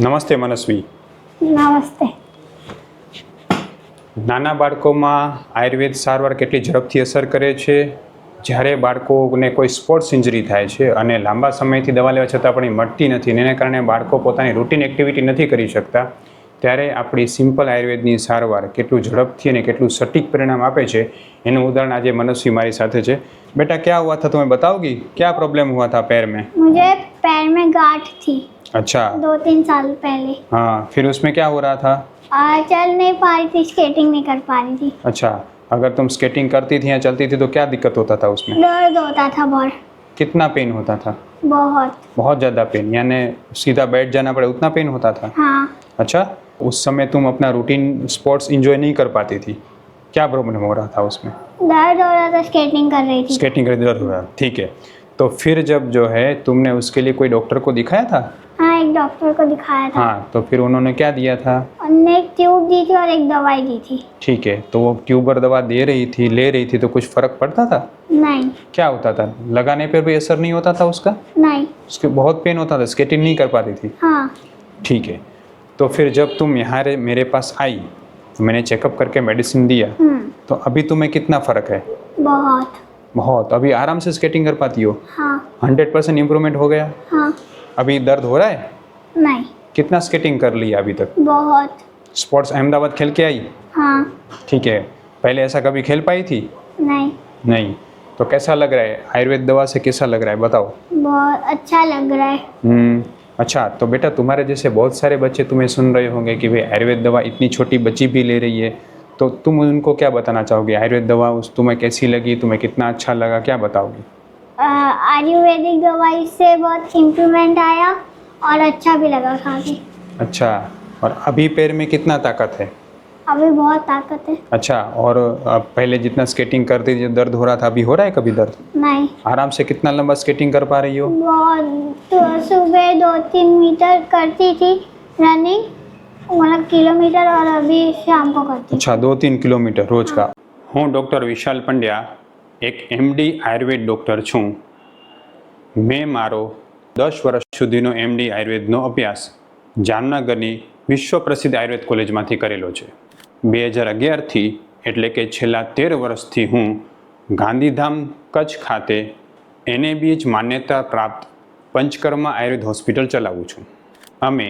નમસ્તે મનસ્વી. નમસ્તે. નાના બાળકોમાં આયુર્વેદ સારવાર કેટલી ઝડપથી અસર કરે છે? જ્યારે બાળકોને કોઈ સ્પોર્ટ્સ ઇન્જરી થાય છે અને લાંબા સમયથી દવા લેવા છતાં પણ એ મળતી નથી અને એને કારણે બાળકો પોતાની રૂટીન એક્ટિવિટી નથી કરી શકતા ત્યારે આપણી સિમ્પલ આયુર્વેદની સારવાર કેટલું ઝડપથી અને કેટલું સટીક પરિણામ આપે છે એનું ઉદાહરણ આજે મનસ્વી મારી સાથે છે. બેટા ક્યાં હુઆ થા તમે બતાવો કે ક્યાં પ્રોબ્લેમ હુઆ થા પેર મેં? મુજે पैर में गांठ थी। अच्छा। दो तीन साल पहले। हाँ फिर उसमें क्या हो रहा था? आ, चल नहीं पा रही थी स्केटिंग नहीं कर पा रही थी। अच्छा अगर तुम स्केटिंग करती थी या चलती थी तो क्या दिक्कत होता था उसमें? दर्द होता था बहुत। कितना पेन होता था? बहुत। बहुत ज़्यादा पेन यानी सीधा बैठ जाना पड़े उतना पेन होता था? हाँ। अच्छा उस समय तुम अपना रूटीन स्पोर्ट्स इंजॉय नहीं कर पाती थी। क्या प्रॉब्लम हो रहा था उसमें? दर्द हो रहा था स्केटिंग कर रही थी। स्केटिंग कर दर्द हो रहा था। ठीक है। तो फिर जब जो है तुमने उसके लिए कोई डॉक्टर को दिखाया था? हाँ एक डॉक्टर को दिखाया था। हाँ तो फिर उन्होंने क्या दिया था? उनने एक ट्यूब दी थी और एक दवाई दी थी। ठीक है तो वो ट्यूबर दवा दे रही थी ले रही थी तो कुछ फ़र्क पड़ता था? नहीं। क्या होता था? लगाने पर भी असर नहीं होता था उसका? नहीं। उसके बहुत पेन होता था स्केटिंग नहीं कर पाती थी? हाँ। ठीक है तो फिर जब तुम यहाँ मेरे पास आई तो मैंने चेकअप करके मेडिसिन दिया। हम्म। तो अभी तुम्हें कितना फ़र्क है? बहुत। बहुत। अभी आराम से स्केटिंग कर पाती हो? हाँ। हंड्रेड परसेंट इम्प्रूवमेंट हो गया? हाँ। अभी दर्द हो रहा है? नहीं। कितना स्केटिंग कर लिया अभी तक? बहुत। स्पोर्ट्स अहमदाबाद खेल के आई? हाँ। ठीक है। पहले ऐसा कभी खेल पाई थी? नहीं। नहीं। तो कैसा लग रहा है? आयुर्वेद दवा से कैसा लग रहा है? बताओ। बहुत अच्छा लग रहा है। हम्म। अच्छा तो बेटा तुम्हारे जैसे बहुत सारे बच्चे तुम्हें सुन रहे होंगे कि भाई आयुर्वेद दवा इतनी छोटी बच्ची भी ले रही है। तो तुम उनको क्या बताना चाहोगे? आयुर्वेद दवा उस तुम्हें कैसी लगी? तुम्हें कितना अच्छा लगा? क्या बताओगी? आयुर्वेदिक दवाई से बहुत इम्प्रूवमेंट आया और अच्छा भी लगा खा के अच्छा और अभी पैर में कितना ताकत है? अभी बहुत ताकत है। अच्छा और पहले जितना स्केटिंग करती थी दर्द हो रहा था अभी हो रहा है कभी दर्द? नहीं। आराम से कितना लंबा स्केटिंग कर पा रही हो? बहुत तो सुबह दो तीन मीटर करती थी रनिंग मतलब किलोमीटर और अभी शाम को करती हूँ। અચ્છા દો તીન કિલોમીટર રોજ કા હું ડૉક્ટર વિશાલ પંડ્યા એક એમડી આયુર્વેદ ડૉક્ટર છું મેં મારો દસ વર્ષ સુધીનો એમડી આયુર્વેદનો અભ્યાસ જામનગરની વિશ્વ પ્રસિદ્ધ આયુર્વેદ કોલેજમાંથી કરેલો છે બે હજાર અગિયારથી એટલે કે છેલ્લા તેર વર્ષથી હું ગાંધીધામ કચ્છ ખાતે એનએબીએચ માન્યતા પ્રાપ્ત પંચકર્મા આયુર્વેદ હોસ્પિટલ ચલાવું છું અમે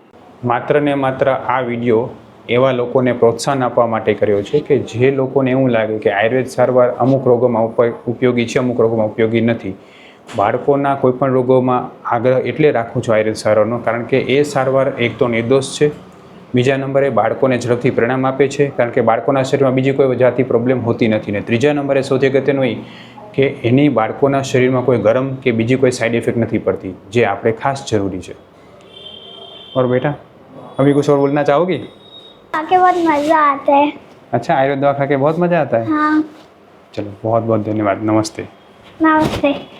માત્ર ને માત્ર આ વીડિયો એવા લોકોને પ્રોત્સાહન આપવા માટે કર્યો છે કે જે લોકોને એવું લાગે કે આયુર્વેદ સારવાર અમુક રોગોમાં ઉપયોગી છે, અમુક રોગોમાં ઉપયોગી નથી. બાળકોના કોઈપણ રોગોમાં આગ્રહ એટલે રાખું છું આયુર્વેદ સારવારનો, કારણ કે એ સારવાર એક તો નિર્દોષ છે. બીજા નંબરે બાળકોને ઝડપથી પરિણામ આપે છે, કારણ કે બાળકોના શરીરમાં બીજી કોઈ જાતિ પ્રોબ્લેમ હોતી નથી. ને ત્રીજા નંબરે સૌથી અગત્યનું હોય કે એની બાળકોના શરીરમાં કોઈ ગરમ કે બીજી કોઈ સાઇડ ઇફેક્ટ નથી પડતી, જે આપણે ખાસ જરૂરી છે. ઓર બેટા? अभी कुछ और बोलना चाहोगी? आके बहुत मज़ा आता है। अच्छा आयुर्वेद दवा खा के बहुत मज़ा आता है? हाँ। चलो बहुत बहुत धन्यवाद नमस्ते। नमस्ते।